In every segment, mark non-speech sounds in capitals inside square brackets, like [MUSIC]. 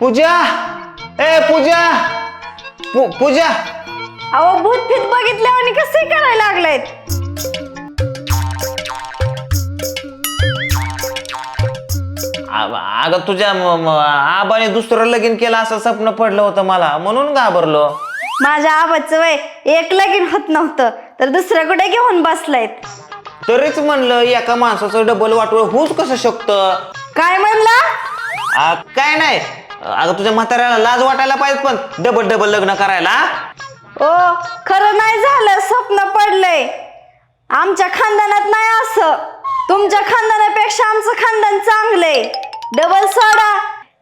पूजा! ए पूजा! पूजा! अहो भूत फित आणि कसे करायला लागलेत अगं तुझ्या आबाने दुसरं लगीन केलं असं स्वप्न पडलं होतं मला. म्हणून घाबरलो. माझ्या आबाचं वय एक लगीन होत नव्हतं तर दुसरं कुठे घेऊन बसलायत? तरीच म्हणलं एका माणसाचं डबल वाटोळ होऊच कसं शकतं? काय म्हणला? आ, काय नाही. अगं तुझ्या म्हाताऱ्याला लाज वाटायला पाहिजे पण डबल डबल लग्न करायला. ओ खरं नाही झालं. स्वप्न पडलंय. आमच्या खानदानात नाही असं. तुमच्या खानदानापेक्षा आमचं खानदान चांगलंय. डबल सोडा.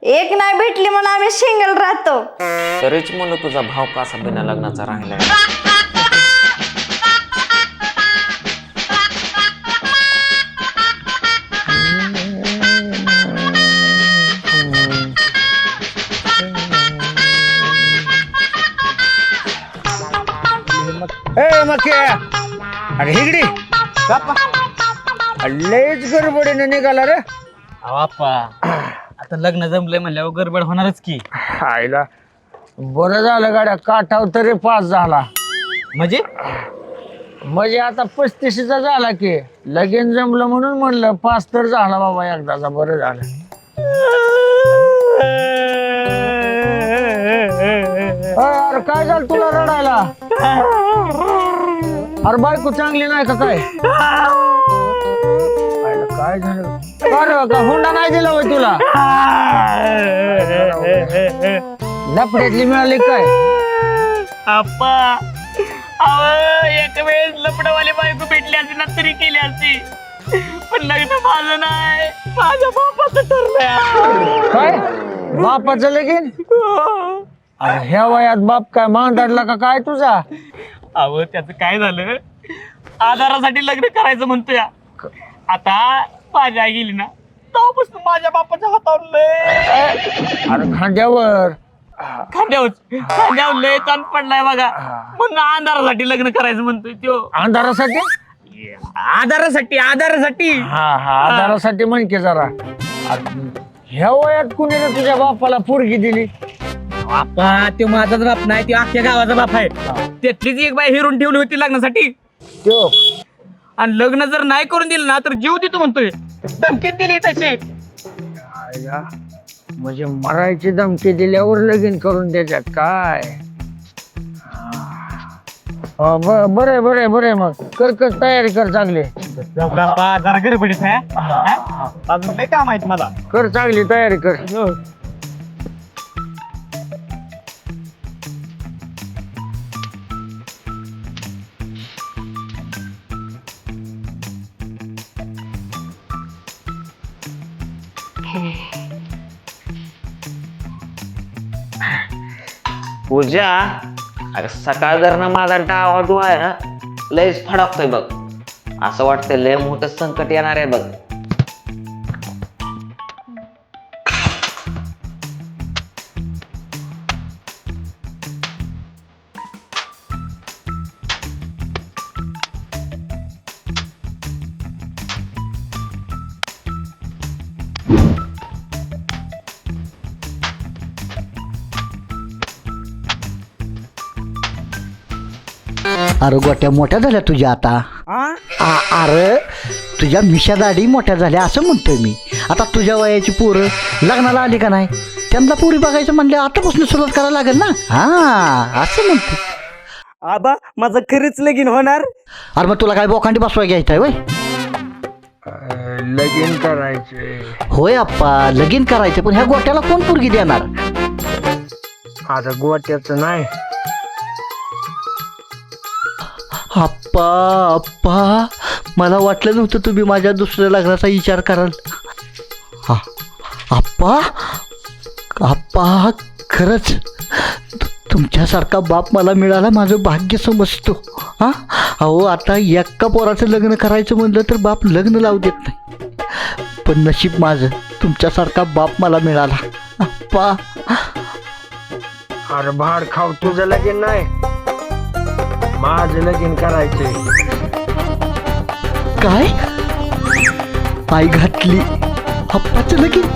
एक नाही भेटली म्हणून आम्ही सिंगल राहतो. तरीच म्हणलं तुझा भाव कसा बिना लग्नाचा राहिलाय? मके अरे हिगडी. लयच गडबडीने निघाला रे. बाप्पा. आता लग्न जमलंय म्हणल्यावर गडबड होणारच की. आईला बरं झालं गाड्या काठाव तरी पास झाला. म्हणजे? म्हणजे आता पस्तीशीचा झाला की लगीन जमलं म्हणून म्हणलं पास तर झाला बाबा एकदाचा बरं झालं. अय, अरे काय झालं तुला रडायला? अरे बायको चांगली नाही का काय? काय झालं? का हुंडा नाही दिला होय तुला? लपड्यातली मिळाली काय? आप्पा अहो एक वेळेस लपडवाले बायको भेटली असती ना तरी केली असती. पण लग्न माझं नाही माझ्या बापाचं ठरलंय. काय? बापाचं लगीन? अरे ह्या वयात बाप काय मांदाडला का काय तुझा? अहो त्याचं काय झालं? आधारासाठी लग्न करायचं म्हणतोय. आता माझी आई गेली ना तेव्हापासून माझ्या बापाच्या हातावर लय अरे खांद्यावर. खांद्यावर खांद्यावर लय ताण पडलाय बघा. म्हणून अंधारासाठी लग्न करायचं म्हणतोय त्यो. अंधारासाठी आधारासाठी आधारासाठी. हा हा आधारासाठी म्हण की जरा. अरे, ह्या वयात कुणी रे तुझ्या बापाला पोरगी दिली? बापा तो माझाच बाप नाही तो अख्ख्या गावाचा बाप आहे. त्यातलीच एक बाई हिरून ठेवली होती लग्नासाठी. आणि लग्न जर नाही करून दिलं ना तर जीव देतो म्हणतोय. धमकीत दिली आईला, म्हणजे मरायची धमकी दिल्यावर लगीन करून द्यायच्यात काय? हा, ब- बरं बरं बरं मग. कर कर तयारी कर चांगली. बापा जरा गडबडीत आहे हा? अजून लय काम आहेत मला. कर चांगली तयारी कर. पूजा सकाळ जर ना माझा डावा डोळा आहे ना लयच फडकतोय बघ. असं वाटतंय लय मोठं संकट येणार आहे बघ. अरे गोट्या मोठ्या झाल्या तुझ्या आता. आ- अरे तुझ्या मिशा दाढी मोठ्या झाल्या असं म्हणतोय मी. आता तुझ्या वयाची पोरं लग्नाला आली का नाही? त्यांना पोरी बघायचं म्हणलं आतापासून सुरुवात करायला लागेल ना? हा असं म्हणतो आबा माझं खरीच लगीन होणार? अरे मग तुला काय बोकांडी बसवाय घ्यायचं आहे वय लगीन करायचे. होय आप्पा लगीन करायचं. पण ह्या गोट्याला कोण पोरगी देणार? आता गोट्याचं नाही. आप्पा आप्पा. मला वाटलं नव्हतं तुम्ही माझ्या दुसऱ्या लग्नाचा विचार कराल. हा आप्पा? आप्पा खरंच. तुमच्यासारखा बाप मला मिळाला माझं भाग्य समजतो. हां अहो आता एका पोराचं लग्न करायचं म्हणलं तर बाप लग्न लावू देत नाही. पण नशीब माझं तुमच्यासारखा बाप मला मिळाला. आप्पा. अरे भाड खाऊ तुझं लगीन नाही. माझं लगीन करायचंय काय? आई घातली. आप्पाचं लगीन?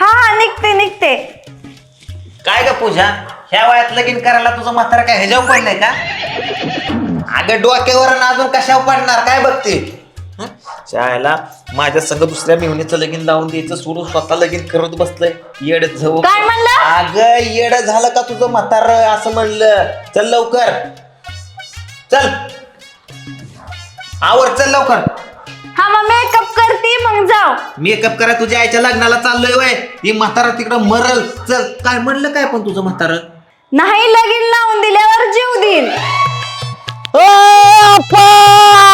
हा हा निघते निघते. काय ग पूजा? ह्या वयात लगीन करायला तुझं म्हातारा काय ह्याच्यावर पडलंय का? अगं डोक्यावर आणि अजून कशावर पडणार? काय बघते? हं? शाळेला माझ्या संग दुसऱ्या मेहुणीचं लगीन लावून द्यायचं सोडून स्वतः लगीन करत बसलंय. येड झव काय म्हणला? अगं येड झालं का तुझं म्हातार असं म्हणलं? चल लवकर. चल. आवर चल लवकर. हा मग मेकअप करते मग जाऊ. मेकअप करा तुझ्या आईच्या लग्नाला चाललोय वय. ती म्हातारा तिकडं मरल. चल. काय म्हणलं काय पण तुझं म्हातार? नाही लगीन लावून दिल्यावर जीव देईल ओ आप्पा!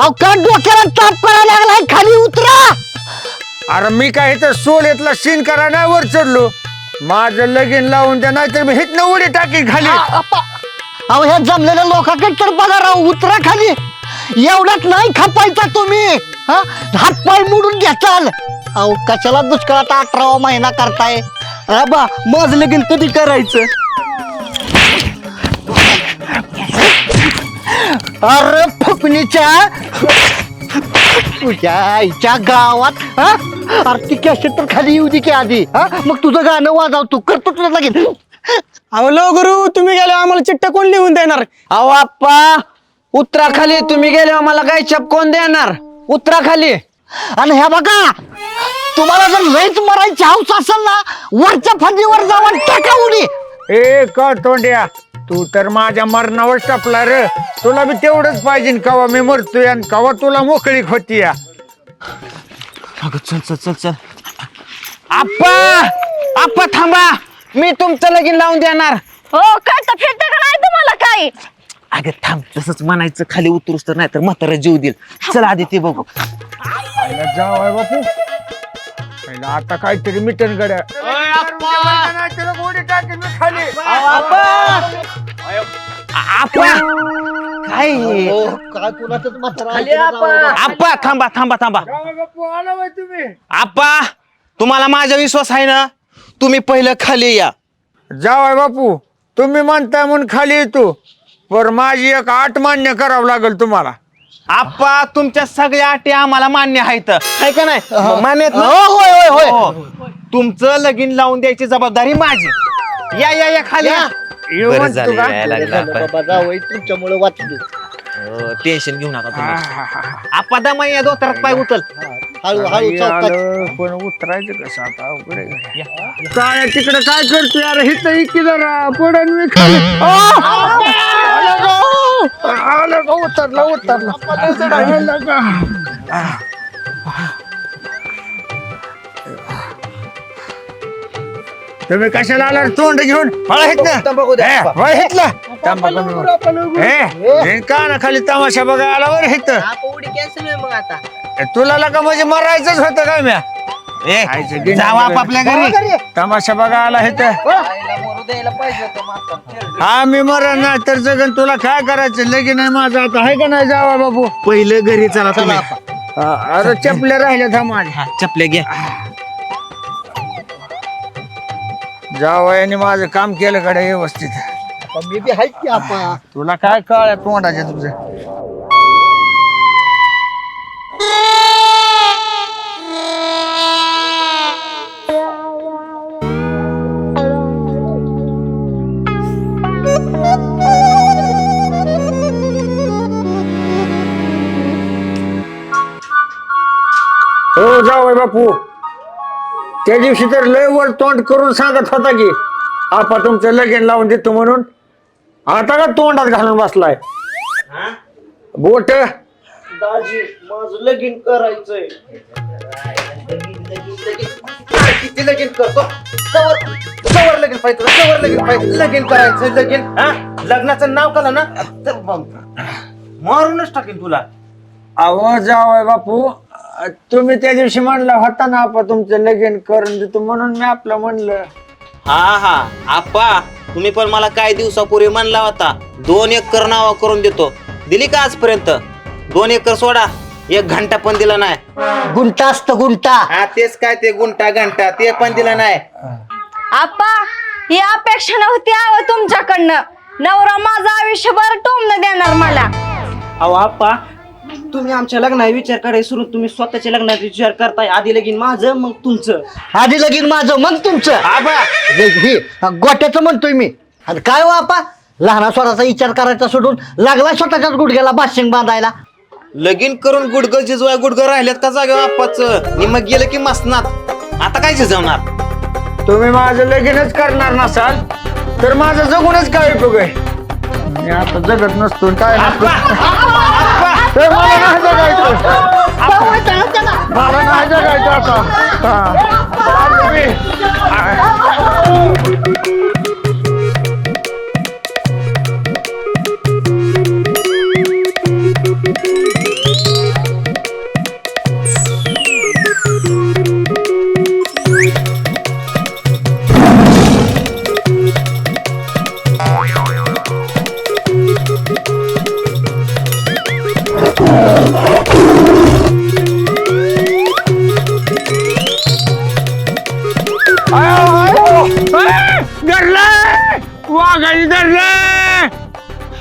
अहो का डोक्याला ताप करायला लागलाय खाली उतरा. अरे मी काय इथं सोलेतला सीन करा नाही वर चढलो. माझं लगीन लावून द्या नाहीतर मी हितनं उडी टाकी खाली. अहो ह्या जमलेल्या लोकांकडे तर बघा राव उतरा खाली. एवढ्यात नाही खपायचा तुम्ही. हा? हातपाय मोडून घ्याचाल अहो कशाला दुष्काळात अठरावा महिना करताय? आबा माझं लगीन कधी करायचं? अरे फुकणीच्या तुझ्या आईच्या गावात हा? ती कॅसेट तर खाली येऊ दे की आधी हा? मग तुझं गाणं वाजव तू करतो तुझं लगीन. अहो लो गुरु तुम्ही गेले आम्हाला चिठ्ठ्या कोण लिहून देणार? अहो आप्पा उतरा खाली तुम्ही गेले मला काय चप कोण देणार? उतरा खाली आणि ह्या बघा तुम्हाला जर लयच मरायची हौस असेल ना वरच्या फंदीवर जाऊन टाका उडी. ए का तोंड्या. तू तर माझ्या मरणावर टपला रे. तुला बी तेवढंच पाहिजे कवा मी मरतोय आणि कवा तुला मोकळी होती या अगं चल चल चल चल. आप्पा! आप्पा थांबा. मी तुमचं लगीन लावून देणार. हो कळतं फिरतं का नाही तुम्हाला काही? अगं थांब. तसंच म्हणायचं खाली उतरूस तर नाही तर म्हातारा जीव देईल. चल आधी ते बघू आहे बापू. पहिला आता काहीतरी मिटन गड्या. खाली. आप्पा! काय हे? काय कुणाचंच म्हातारा आप्पा! थांबा थांबा थांबा. बापू आला बाई तुम्ही. आप्पा तुम्हाला माझा विश्वास आहे ना? तुम्ही पहिलं खाली या. जाव आहे बापू तुम्ही म्हणताय म्हणून खाली येतो पर माझी एक आठ मान्य करावं लागेल तुम्हाला. आप्पा तुमच्या सगळ्या अटी आम्हाला मान्य आहेत आहे का नाही मान्य आहेत ना? हो, होय होय होय हो. तुमचं लगीन लावून द्यायची जबाबदारी माझी या या या खाली या. येऊ बरं म्हणतो झालं का? यायला लागलं आपण. बाबा जावई तुमच्यामुळे वाचलो टेन्शन घेऊ नका तुम्ही. आप्पा दमा या दोतरात पाय उचल. हळू हळू चौकात. आलं, पण उतरायचं कसं आता? अवघड आहे गड्या. काय तिकडे काय करतोय? अरे हिथं इतकी जरा. पडन मी खाली. आलं का? आलं का उतरला उतरला. आलं का? तुम्ही कशाला आला? तोंड घेऊन. फळा हितलं हे, फळा का ना खाली तमाशा बघा आला बरं हिथं तुला लका म्हणजे मरायचंच होतं काय म्या? गिन्नी जावा आपापल्या घरी. तमाशा बघा आला हे. तर हा मी मरण नाही तर जगन तुला काय करायचं? लगीन आहे माझं आता. आहे का नाही जावा बाबू? पहिलं घरी चला तुम्ही. हा, अरे चपल्या राहिल्या था माझ्या. हा, चपल्या घ्या. जावयाने माझं काम केलं कडे व्यवस्थित? मी बी आहेत की आपा. तुला काय कळ तोंडाच्या तुझं? हो जावय बापू. त्या दिवशी तर लय वर तोंड करून सांगत होता की आपा तुमचं लगीन लावून देतो म्हणून. आता का तोंडात घालून बसलाय? बोट. दाजी माझं लगीन करायचंय. किती लगीन करतो? कवर कवर लगीन पाहिजे कवर लगीन पाहिजे. लगीन करायचं लगीन. हा? लग्नाचं नाव कला ना? तर मारूनच टाकेन तुला. अहो जावय बापू. तुम्ही त्या दिवशी म्हणला होता ना आपा तुमचं लगीन करून देतो. म्हणून मी आपलं म्हणलं. हा हा. आप्पा तुम्ही पण मला काही दिवसापूर्वी म्हणला होता दोन एकर नावा करून देतो. दिली का आजपर्यंत? दोन एकर सोडा एक घंटा पण दिला नाही. गुंटा असत गुंटा. हा तेच काय ते गुंटा घंटा ते पण दिलं नाही. आप्पा ही अपेक्षा नव्हती हवं तुमच्याकडनं. नवरा माझं आयुष्यभर टोमणं देणार मला. अहो आप्पा तुम्ही आमच्या लग्नाचा विचार करायला सुरू तुम्ही स्वतःच्या लग्नाचा विचार करताय. आधी लगीन माझं मग तुमचं. आधी लगीन माझं मग तुमचं. आबा! हे हे, गोट्याचं म्हणतोय मी. आणि काय हो आपा लहाना स्वराचा विचार करायचा सोडून लागला स्वतःच्याच गुडघ्याला बाशिंग बांधायला. लगीन करून गुडघ शिजवाय गुडघ राहिल्यात का जागे बाप्पाच मग गेलं की मसनात. आता काय शिजवणार तुम्ही माझं लगीनच करणार नसाल तर माझं जगूनच काय उपयोग आहे? मी आता जगत नसतो आणि काय नसतो? मला नाही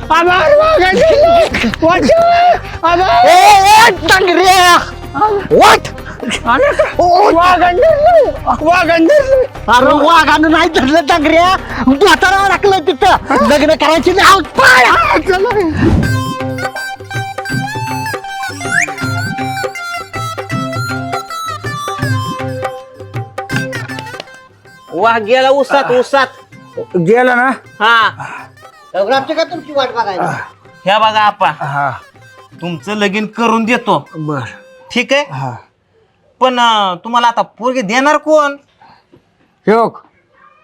धरलंय अरे वाघानं नाही धरलं डांगऱ्या म्हातारा राखलं तिथं. लग्न करायची नाही. पाय. वाघ गेला उसात उसात गेलं ना? हा. लग्नाची का तुमची वाट बघायला? ह्या बघा आपा. हा. तुमचं लगीन करून देतो. बर. ठीक आहे? हा. पण अं, तुम्हाला आता पोरगी देणार कोण? ह्योक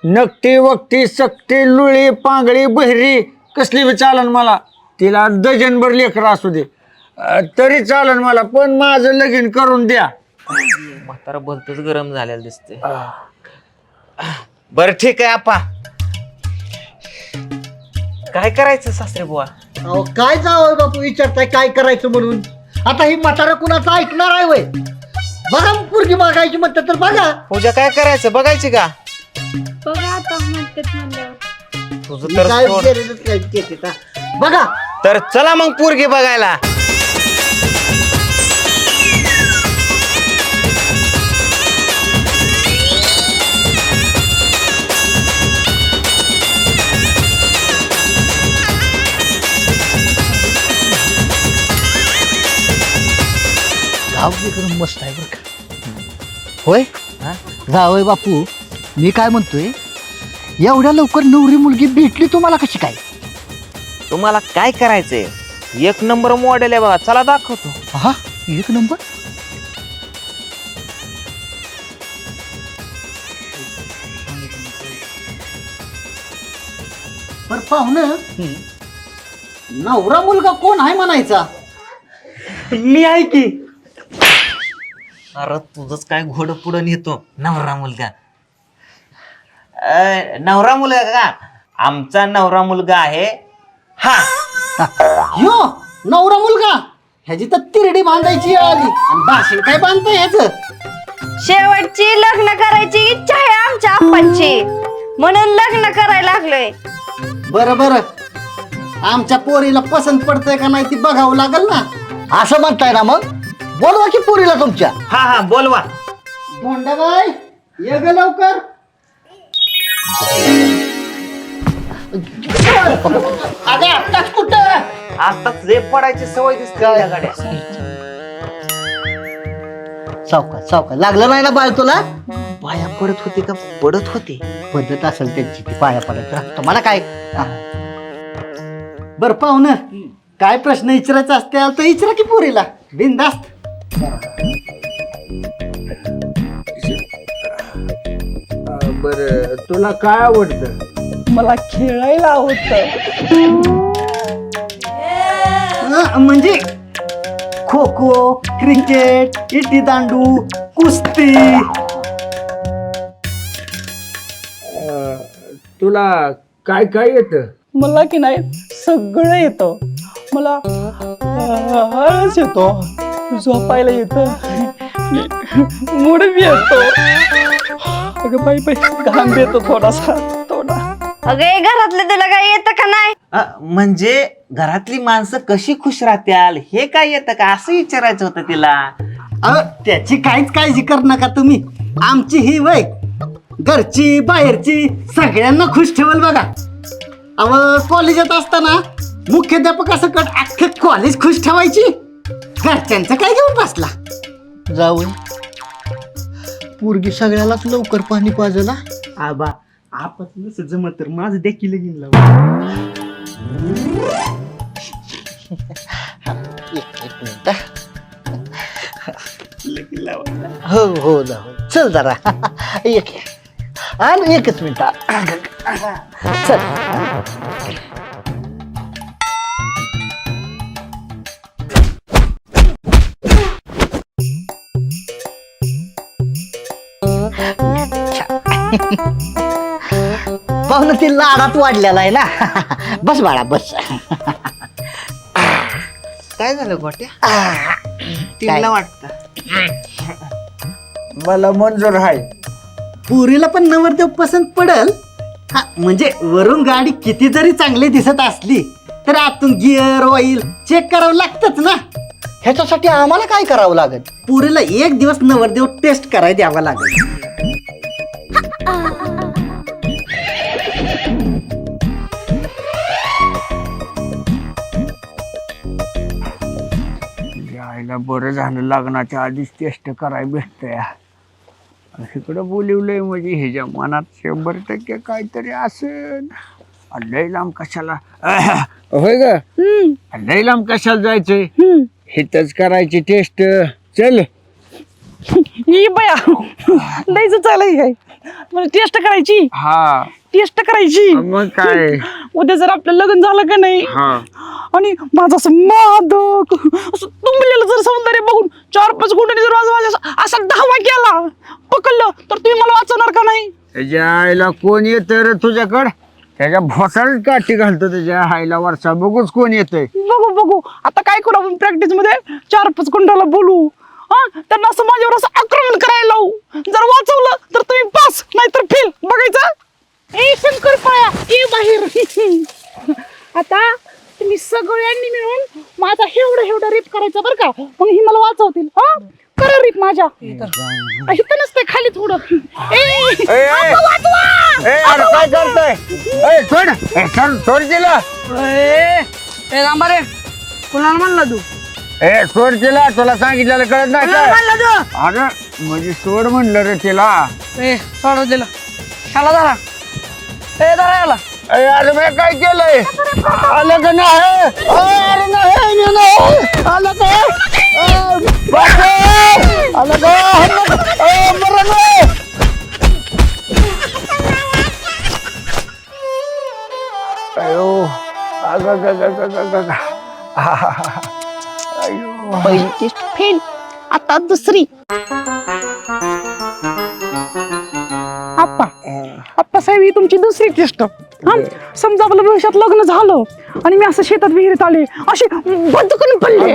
नकटी वकटी सकटी लुळी पांगळी बहिरी कसली बी चालन मला. तिला डझनभर लेकरं असू दे. अं, तरी चालन मला पण माझं लगीन करून द्या. म्हातारा भलतच गरम झालेलं दिसते बर ठीक आहे आपा. काय करायचं सासरे बुवा? अहो काय जावं बापू विचारताय काय करायचं म्हणून? आता ही म्हातारा कुणाचं ऐकणार आहे वय? बघा पोरगी बघायची म्हणतात तर बघा. पूजा काय करायचं? बघायची का? बघा आता म्हणतात म्हणल्यावर. तुझं तर काय सोड. काय? बघा. तर चला मग पोरगी बघायला. विक्रम मस्त आहे बरं का. होय? जावय बापू. मी काय म्हणतोय? एवढ्या लवकर नवरी मुलगी भेटली तुम्हाला कशी काय? तुम्हाला काय करायचंय? एक नंबर मॉडेल आहे बघा. चला दाखवतो. हा? एक नंबर? बर पाहुणं नवरा मुलगा कोण आहे म्हणायचा? मी आहे की. अरे तुझंच काय घोड पुढं नेतो. नवरा मुलगा. अ, नवरा मुलगा का? आमचा नवरा मुलगा आहे. हा. ह्यो नवरा मुलगा. ह्याची तर तिरडी बांधायची वेळ आली आणि भाषण काय बांधतंय ह्याच? शेवटची लग्न करायची इच्छा आहे आमच्या आप्पांची. म्हणून लग्न करायला लागलोय. बरं बरं. आमच्या पोरीला पसंत पडतंय का नाही ती बघावं लागल ना. असं म्हणताय ना मग? बोलवा की पोरीला तुमच्या. हा हा बोलवा. धोंडाबाई ये ग लवकर. अगं आत्ताच कुठं? आताच ले पडायची सवय दिसते या गाड्या सावका सावका लागलं नाही ना बाळ तुला? पाया पडत होते का? पडत होते. पद्धत असेल त्यांची ती पाया पडायचं तुम्हाला काय? बर पाहुणं काय प्रश्न विचारायचा असतील तर विचारा की पोरीला. बिनधास्त. बर. तुला काय आवडतं? मला खेळायला आवडतं. म्हणजे खो खो क्रिकेट इटी दांडू कुस्ती. तुला काय काय येतं? मला की नाही सगळं येतं. मला आळस येतो. झोपायला येतं. मूड बी येतो. अगं बाई बाई घाम येतो थोडासा थोडा. अगे घरातले तुला काय येतं का नाही? अ, म्हणजे घरातली माणसं कशी खुश राहत्याल? हे काय येतं का? असं विचारायचं होतं तिला. अहो त्याची काहीच काळजी कर नका तुम्ही. आमची ही वय घरची बाहेरची सगळ्यांना खुश ठेवल बघा. अव कॉलेजात असताना मुख्याध्यापक असं कट अख्खं कॉलेज खुश ठेवायची. घरच्यांचं काय घेऊन बसला? जाऊ पोरगी सगळ्यालाच लवकर पाणी पाजला. आबा आपण नसं जमत तर माझं देखील लगीन लावा. एक एक मिनिट हो हो ना हो. चल जरा. एक. आणि एकच मिनिट. चल. पाहुणं ती लाडात वाढलेला आहे ना. बस बाळा बस. काय झालं गोट्या? तिला वाटतं. मला मंजूर आहे. पुरीला पण नवरदेव पसंत पडल. हा म्हणजे वरून गाडी किती जरी चांगली दिसत असली तर आतून गिअर ऑइल चेक करावं लागतच ना. ह्याच्यासाठी आम्हाला काय करावं लागेल? पुरीला एक दिवस नवरदेव टेस्ट करायला द्यावा लागेल. यायला बरं झालं लग्नाच्या आधीच टेस्ट कराय भेटतंय. इकडं बोलिवलंय म्हणजे ह्याच्या मनात शंभर टक्के काहीतरी असेल. लय लांब कशाला? होय ग. लय लांब कशाला जायचंय? हिथच करायची टेस्ट. चल. [LAUGHS] ही बया. लयच चालय काय मला टेस्ट करायची. हा. टेस्ट करायची. मग काय? उद्या जर आपलं लग्न झालं का नाही? हा. आणि माझं असं मादक असं तुंबलेलं जर सौंदर्य बघून चार पाच गुंडांनी जर माझा माझ्या असा- धावा केला पकडलं तर तुम्ही मला वाचवणार का नाही? त्याच्या आईला कोण येत रे तुझ्याकड? त्याच्या भोसाळच काठी घालतो त्याच्या आईला वरचा बघूच कोण येतंय. बघू बघू. आता काय करू आपण प्रॅक्टिसमध्ये? चार पाच गुंडाला बोलू. हा? त्यांना असं माझ्यावर असं आक्रमण करायला लावू. जर वाचवलं तर तुम्ही पास नाहीतर फेल बघायचं? ए शंकर पाया ए बाहेर. आता तुम्ही सगळ्यांनी मिळून माझा एवढा एवढा रिप करायचा बरं का. मग ही मला वाचवतील. हा? करा रिप माझ्या. इथं नसतंय खाली थोडं. ए, ए, ए. आता वाचवा. ए अरे काय करतोय? ए सोड. ए, सोड सोड तिला. ए रे कुणाला म्हणला तू? ए सोड तिला. तुला सांगितलेलं कळत नाही का? अरे म्हणजे सोड म्हणलं रे तिला. ए सोडव दिलं. ह्याला धरा. ए धरा याला ए अरे मी काय केलंय? आलं का नाही? ए, अरे नाही मी नाही. आलं का? ए, बापरे! आलं ए, मरण. अयो. अग पहिली टेस्ट फेल. आता दुसरी. आप्पा. आप्पा साहेब ही तुमची दुसरी टेस्ट. समजा आपलं भविष्यात लग्न झालं आणि मी असं शेतात विहिरीत आले असे बदकन पडले.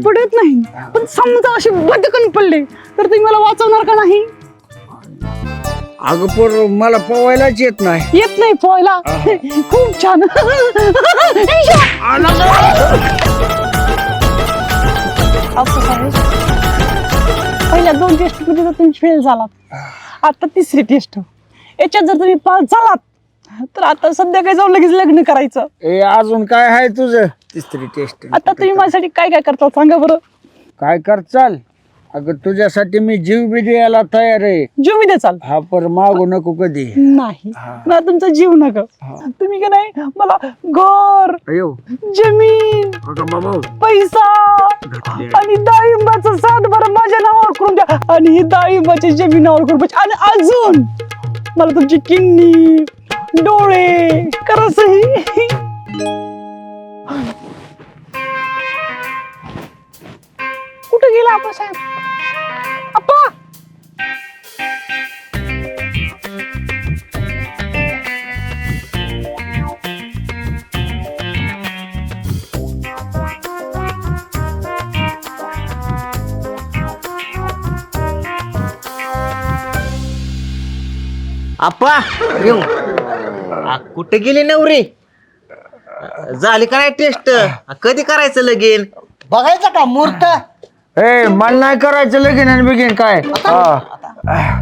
पडत नाही. पण समजा असे बदकन पडले तर तुम्ही मला वाचवणार का नाही? अगं पोर मला पोवायलाच येत नाही. येत नाही पोहायला. खूप छान. [LAUGHS] पहिल्या दोन टेस्टमध्ये तर तुम्ही फेल झालात. आता तिसरी टेस्ट याच्यात जर तुम्ही पास झालात तर आता संध्याकाळी जाऊन लगेच लग्न करायचं. ए अजून काय आहे तुझं? तिसरी टेस्ट आता तुम्ही माझ्यासाठी काय काय करता? सांगा बरं. काय कर चाल अगं तुझ्यासाठी मी जीव बी द्यायला तयार आहे. जीव मी चाल. हा पर मागू नको कधी. नाही. मला तुमचा जीव नका. तुम्ही का नाही मला घर अयो. जमीन अगं बाबा पैसा आणि डाळिंबाचं सात बरं माझ्या नावावर करून द्या. आणि ही डाळिंबाची जमिनावर करून द्या. आणि अजून मला तुमची किडनी डोळे करा सही कुठे गेला आपा साहेब? आप्पा येऊ. आ, कुठे गेली नवरी? झाली का नाही टेस्ट? कधी करायचं लगीन? बघायचं का मूर्त ए मला नाही करायचं लगीन आणि बिगीन काय? हा.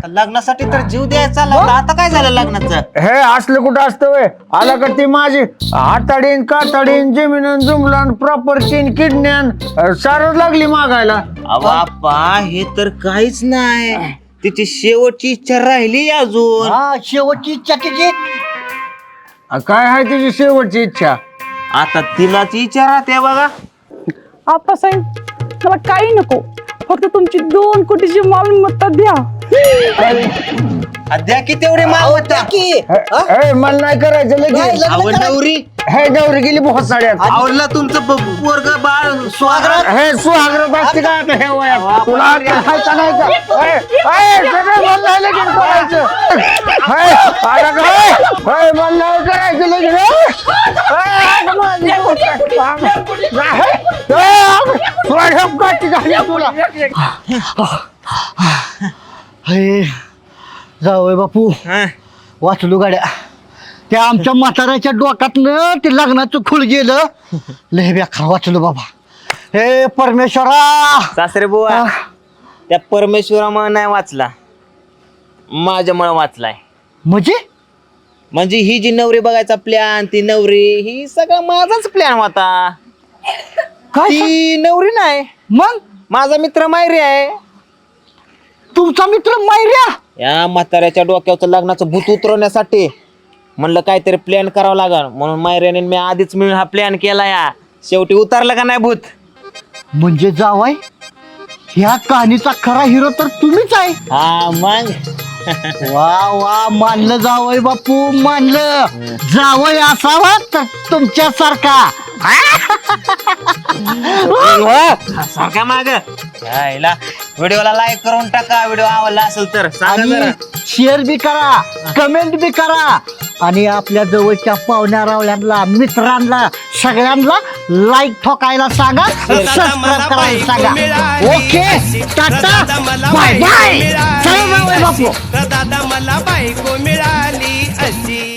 लग्नासाठी तर जीव द्यायचा लागला. आता काय झालं लग्नाचं? हे असलं कुठं असतं वय? आला का ती माझी? हाताडीन काताडीन जमीन जुमलान प्रॉपर्टी किडन्यान सारच लागली मागायला. अहो आप्पा हे तर काहीच नाही. तिची शेवटची इच्छा राहिली अजून. हा शेवटची इच्छा तिची. अ, काय आहे तुझी शेवटची इच्छा? आता तिलाच इच्छा राहते बघा. आप्पासाहेब मला काही नको. फक्त तुमची दोन कोटीची मालमत्ता द्या. द्या की तेवढी मागवता की ए, मला नाही करायचं नाही, लगीन लग्न अहो करा. नवरी हे गौरी गेली बहुत साड्यात आवडला तुमचं पोरग बाळ स्वागत हे सुहागरत असते का आता हे वयात तुला का नाही का? ए, ए, सगळं मला नाही लगीन करायचं हे, आला का? हे, मला नाही करायचं हे? आता तुला ढपकाची झाली तुला हे जावय बापू. वाचलो गाड्या. त्या आमच्या म्हाताऱ्याच्या डोक्यातनं ते लग्नाचं खुळ गेलं. लय बेकार वाचलो बाबा. हे परमेश्वरा. सासरे बुवा त्या परमेश्वरामुळे नाही वाचला. माझ्यामुळे वाचलाय. म्हणजे? म्हणजे ही जी नवरी बघायचा प्लॅन ती नवरी ही सगळा माझाच प्लॅन होता. काय ती नवरी नाही. मग? माझा मित्र मायरी आहे. तुमचा मित्र मायऱ्या? या म्हाताऱ्याच्या डोक्यावरचं लग्नाचं भूत उतरवण्यासाठी म्हणलं काहीतरी प्लॅन करावं लागल. म्हणून मायऱ्याने मी आधीच मिळून हा प्लॅन केला या. शेवटी उतरलं का नाही भूत? म्हणजे जावाय ह्या कहाणीचा खरा हिरो तर तुम्हीच आहे. हा मग? वा वा मानलं जावय बापू मानलं. जावय असावा तर तुमच्यासारखा. सारखा माग. व्हिडिओला लाईक करून टाका. व्हिडिओ आवडला असेल तर सांगा आणि जरा. शेअर बी करा. कमेंट बी करा. आणि आपल्या जवळच्या पाहुण्या रावळ्यांना मित्रांना सगळ्यांना लाईक ठोकायला सांगा. सबस्क्राईब करायला सांगा. ओके टाटा. बाय बाय चला बापू. दादा मला बायको मिळाली अशी.